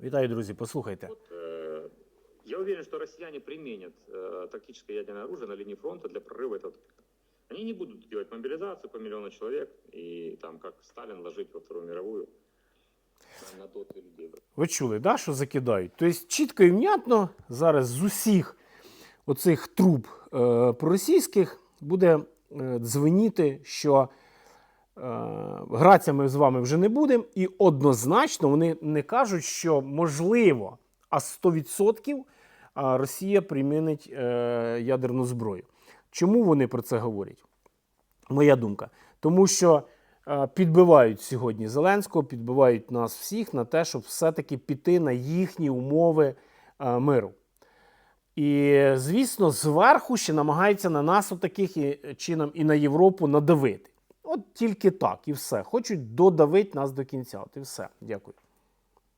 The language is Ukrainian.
Вітаю, друзі. Послухайте. Вот, э, я уверен, что россияне применят э, тактическое ядерное оружие на линии фронта для прорыва этого тупика. Они не будут делать мобилизацию по миллиону человек и там, как Сталин, ложить во Вторую мировую на, на тот и людей. Ви чули, да, що закидають? Тобто чітко і внятно зараз з усіх оцих труб е, проросійських буде е, дзвеніти, що е, гратися ми з вами вже не будемо, і однозначно вони не кажуть, що можливо, а 100% Росія примінить е, ядерну зброю. Чому вони про це говорять? Моя думка. Тому що е, підбивають сьогодні Зеленського, підбивають нас всіх на те, щоб все-таки піти на їхні умови е, миру. І, звісно, зверху ще намагаються на нас отаких чином і на Європу надавити. От тільки так, і все. Хочуть додавити нас до кінця. От і все. Дякую.